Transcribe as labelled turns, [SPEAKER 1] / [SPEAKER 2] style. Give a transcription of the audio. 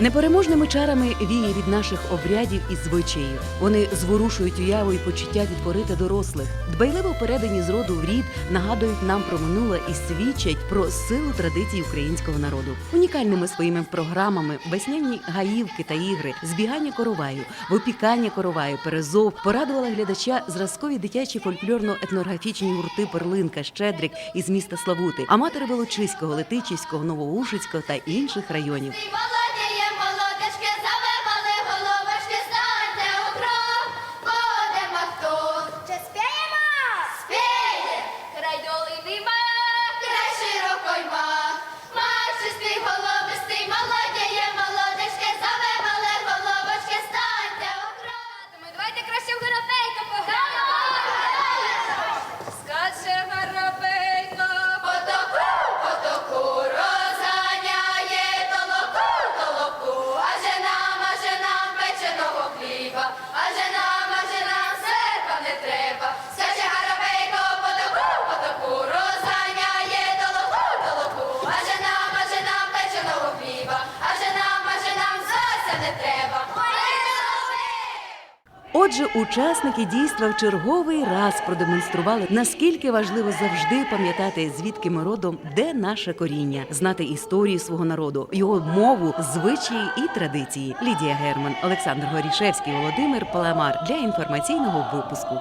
[SPEAKER 1] Непереможними чарами віє від наших обрядів і звичаїв. Вони зворушують уяву і почуття відтворити дорослих. Дбайливо передані з роду в рід нагадують нам про минуле і свідчать про силу традицій українського народу. Унікальними своїми програмами весняні гаївки та ігри, збігання короваю, випікання короваю, перезов порадувала глядача зразкові дитячі фольклорно-етнографічні гурти Перлинка, Щедрик із міста Славути, аматори Волочиського, Летичівського, Новоушицького та інших районів. Отже, учасники дійства в черговий раз продемонстрували, наскільки важливо завжди пам'ятати, звідки ми родом, де наше коріння, знати історію свого народу, його мову, звичаї і традиції. Лідія Герман, Олександр Горішевський, Володимир Паламар для інформаційного випуску.